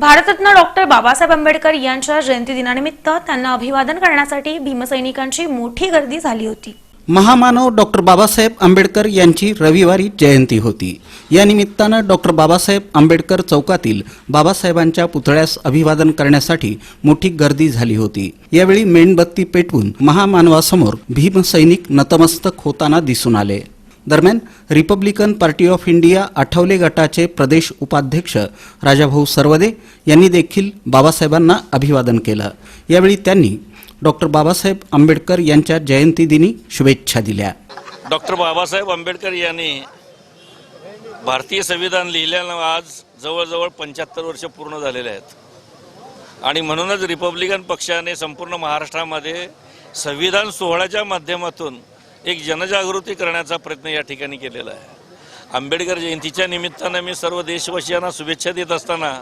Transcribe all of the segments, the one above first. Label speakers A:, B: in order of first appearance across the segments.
A: Bharat Ratna doctor Babasaheb Ambedkar यांच्या जयंती दिनानिमित्त त्यांना अभिवादन करण्यासाठी भीमसैनिकांची मोठी गर्दी झाली होती.
B: महामानव डॉक्टर बाबासाहेब आंबेडकर यांची रविवारी जयंती होती. या निमित्तानं डॉक्टर बाबासाहेब आंबेडकर चौकातील बाबासाहेबांच्या पुतळ्यास अभिवादन करण्यासाठी मोठी गर्दी झाली होती. यावेळी मेणबत्ती पेटवून महामानवासमोर भीमसैनिक नतमस्तक होताना दिसून आले. दरम्यान Republican Party of India Athawale गटाचे प्रदेश उपाध्यक्ष राजाभाऊ सरवदे यांनी देखील बाबासाहेबांना अभिवादन केलं. यावेळी त्यांनी डॉक्टर बाबासाहेब आंबेडकर यांच्या जयंतीदिनी शुभेच्छा दिल्या.
C: डॉक्टर बाबासाहेब आंबेडकर यांनी भारतीय संविधान लिहिल्यानं आज जवळजवळ पंच्याहत्तर वर्ष पूर्ण झालेले आहेत. आणि म्हणूनच रिपब्लिकन पक्षाने संपूर्ण महाराष्ट्रामध्ये संविधान सोहळ्याच्या माध्यमातून एक जनजागृती करण्याचा प्रयत्न या ठिकाणी केलेला आहे. आंबेडकर जयंतीच्या निमित्तानं मी सर्व देशवासियांना शुभेच्छा देत असताना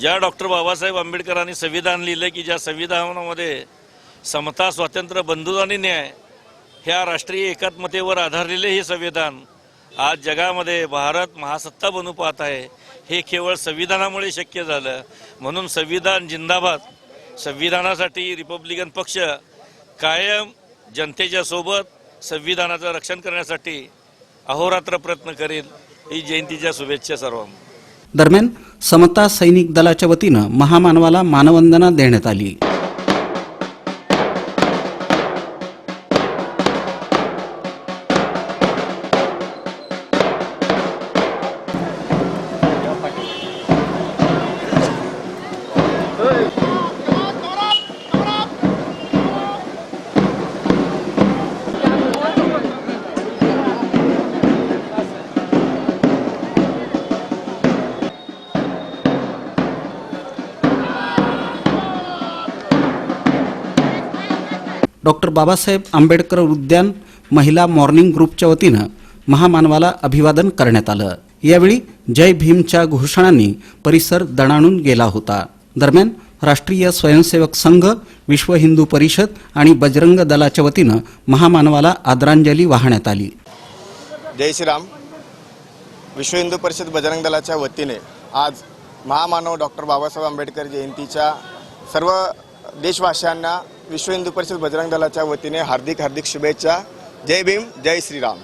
C: ज्या डॉक्टर बाबासाहेब आंबेडकरांनी संविधान लिहिलं की ज्या संविधानामध्ये समता स्वातंत्र्य बंधुता आणि न्याय ह्या राष्ट्रीय एकात्मतेवर आधारलेले हे संविधान आज जगामध्ये भारत महासत्ता बनू पाहत आहे हे केवळ संविधानामुळे शक्य झालं. म्हणून संविधान जिंदाबाद. संविधानासाठी रिपब्लिकन पक्ष कायम जनतेच्या सोबत संविधानाचं रक्षण करण्यासाठी अहोरात्र प्रयत्न करेल ही जयंतीच्या शुभेच्छा सर्व
B: दरम्यान समता सैनिक दलाच्या वतीनं महामानवाला मानवंदना देण्यात आली. डॉक्टर बाबासाहेब आंबेडकर उद्यान महिला मॉर्निंग ग्रुपच्या वतीनं महामानवाला अभिवादन करण्यात आलं. यावेळी जय भीमच्या घोषणांनी परिसर दणाणून गेला होता. दरम्यान राष्ट्रीय स्वयंसेवक संघ विश्व हिंदू परिषद आणि बजरंग दलाच्या वतीनं महामानवाला आदरांजली वाहण्यात आली.
D: जय श्रीराम. विश्व हिंदू परिषद बजरंग दलाच्या वतीने आज महामानव डॉक्टर बाबासाहेब आंबेडकर जयंतीच्या सर्व देशवासियांना विश्व हिंदू परिषद बजरंग दलाच्या वतीने हार्दिक हार्दिक शुभेच्छा. जय भीम जय श्रीराम.